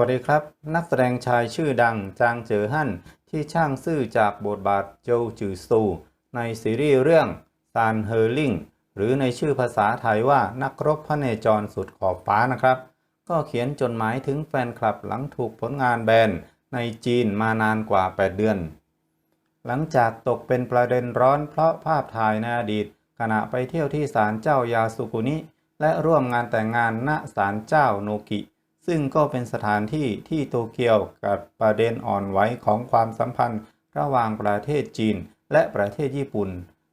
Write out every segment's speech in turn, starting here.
วัสดีครับ นักแสดงชายชื่อดังจางเจ๋อฮั่นที่ช่างซื่อจากบทบาทโจจือซู ในซีรีส์เรื่องซานเฮอร์ลิงหรือในชื่อภาษาไทยว่านักรบพระเนจรสุดขอบฟ้านะครับ ก็เขียนจดหมายถึงแฟนคลับหลังถูกผลงานแบนในจีนมานานกว่า 8 เดือน หลังจากตกเป็นประเด็นร้อนเพราะภาพถ่ายในอดีต ขณะไปเที่ยวที่ศาลเจ้ายาสุกุนิ และร่วมงานแต่งงานณศาลเจ้าโนกิ ซึ่งก็เป็นสถานที่ที่โตเกียวกับประเด็นอ่อนไหวของความสัมพันธ์ ระหว่างประเทศจีนและประเทศญี่ปุ่น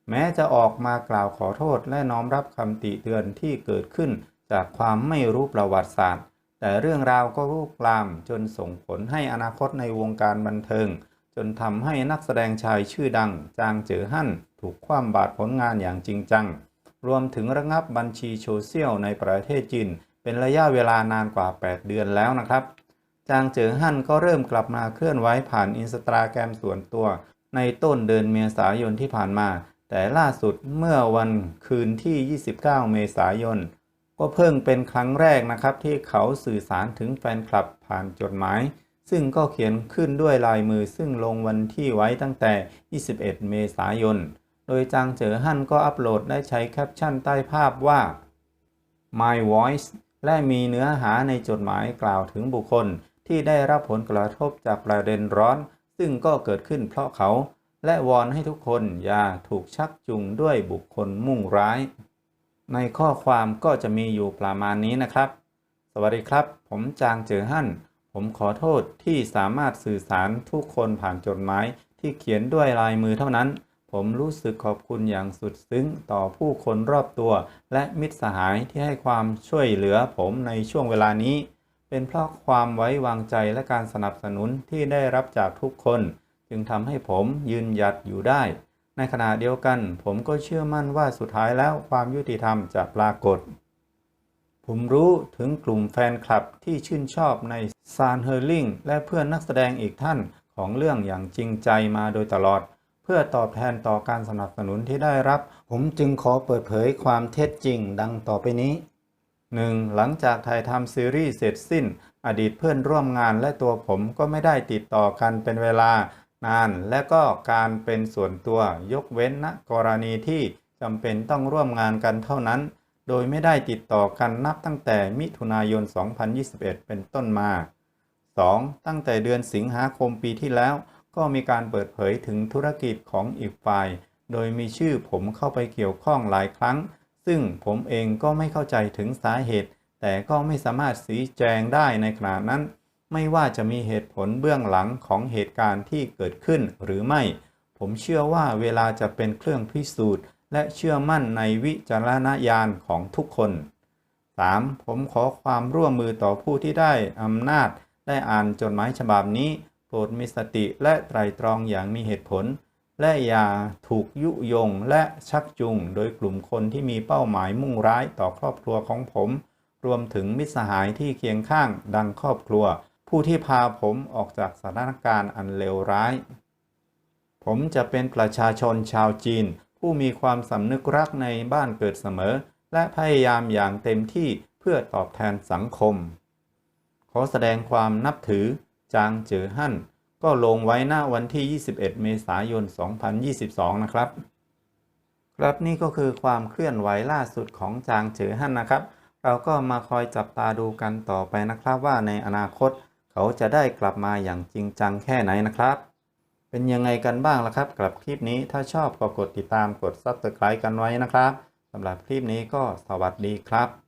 แม้จะออกมากล่าวขอโทษและน้อมรับคำติเตือนที่เกิดขึ้น จากความไม่รู้ประวัติศาสตร์ แต่เรื่องราวก็ลุกลามจนส่งผลให้อนาคตในวงการบันเทิง จนทำให้นักแสดงชายชื่อดัง จางเจ๋อฮั่นถูกคว่ำบาตรผลงานอย่างจริงจัง รวมถึงระงับบัญชีโซเชียลในประเทศจีน เป็นระยะเวลานานกว่า 8 เดือนแล้วนะครับ จางเจ๋อฮั่นก็เริ่มกลับมาเคลื่อนไหวผ่านอินสตาแกรมส่วนตัว ในต้นเดือนเมษายนที่ผ่านมา แต่ล่าสุดเมื่อวันคืนที่ 29 เมษายน ก็เพิ่งเป็นครั้งแรกนะครับ ที่เขาสื่อสารถึงแฟนคลับผ่านจดหมาย ซึ่งก็เขียนขึ้นด้วยลายมือซึ่งลงวันที่ไว้ตั้งแต่ 21 เมษายน โดยจางเจ๋อฮั่นก็อัปโหลดได้ใช้แคปชั่นใต้ภาพว่า My Voice และมีเนื้อหาในจดหมายกล่าวถึงบุคคลที่ได้รับผลกระทบจากประเด็นร้อน ซึ่งก็เกิดขึ้นเพราะเขา และวอนให้ทุกคนอย่าถูกชักจูงด้วยบุคคลมุ่งร้าย ในข้อความก็จะมีอยู่ประมาณนี้นะครับ สวัสดีครับ ผมจางเจอฮั่น ผมขอโทษที่สามารถสื่อสารทุกคนผ่านจดหมายที่เขียนด้วยลายมือเท่านั้น ผมรู้สึกขอบคุณอย่างสุดซึ้งต่อผู้คนรอบตัว และมิตรสหายที่ให้ความช่วยเหลือผมในช่วงเวลานี้ เป็นเพราะความไว้วางใจและการสนับสนุนที่ได้รับจากทุกคน จึงทำให้ผมยืนหยัดอยู่ได้ ในขณะเดียวกัน ผมก็เชื่อมั่นว่าสุดท้ายแล้วความยุติธรรมจะปรากฏ ผมรู้ถึงกลุ่มแฟนคลับที่ชื่นชอบในซานเฮอร์ลิงและเพื่อนนักแสดงอีกท่านของเรื่องอย่างจริงใจมาโดยตลอด พื่อตอบแทนต่อการสนับสนุนที่ได้รับ ผมจึงขอเปิดเผยความเท็จจริงดังต่อไปนี้ 1. หลังจากถ่ายทำซีรีส์เสร็จสิ้น อดีตเพื่อนร่วมงานและตัวผมก็ไม่ได้ติดต่อกันเป็นเวลานาน และก็การเป็นส่วนตัวยกเว้นณกรณีที่จำเป็นต้องร่วมงานกันเท่านั้น โดยไม่ได้ติดต่อกันนับตั้งแต่มิถุนายน 2021 เป็นต้นมา 2. ตั้งแต่เดือนสิงหาคมปีที่แล้ว ก็มีการเปิดเผยถึงธุรกิจของอีกฝ่าย โดยมีชื่อผมเข้าไปเกี่ยวข้องหลายครั้ง ซึ่งผมเองก็ไม่เข้าใจถึงสาเหตุ แต่ก็ไม่สามารถสีแจงได้ในขณะนั้น ไม่ว่าจะมีเหตุผลเบื้องหลังของเหตุการณ์ที่เกิดขึ้นหรือไม่ ผมเชื่อว่าเวลาจะเป็นเครื่องพิสูจน์ และเชื่อมั่นในวิจารณญาณของทุกคน 3. ผมขอความร่วมมือต่อผู้ที่ได้อำนาจ ได้อ่านจดหมายฉบับนี้ ปรดมีสติและไตรตรองอย่างมีเหตุผล และอย่าถูกยุยงและชักจูงโดยกลุ่มคนที่มีเป้าหมายมุ่งร้ายต่อครอบครัวของผม รวมถึงมิตรสหายที่เคียงข้างดังครอบครัว ผู้ที่พาผมออกจากสถานการณ์อันเลวร้าย ผมจะเป็นประชาชนชาวจีน ผู้มีความสำนึกรักในบ้านเกิดเสมอ และพยายามอย่างเต็มที่เพื่อตอบแทนสังคม ขอแสดงความนับถือ จางเจ๋อฮั่น ก็ลงไว้หน้าวันที่ 21 เมษายน 2022 นะครับ ครับนี่ก็คือความเคลื่อนไหวล่าสุดของจางเจ๋อฮั่นนะครับ เราก็มาคอยจับตาดูกันต่อไปนะครับว่าในอนาคตเขาจะได้กลับมาอย่างจริงจังแค่ไหนนะครับ เป็นยังไงกันบ้างล่ะครับ กับคลิปนี้ถ้าชอบก็กดติดตามกด Subscribe กันไว้นะครับสำหรับคลิปนี้ก็สวัสดีครับ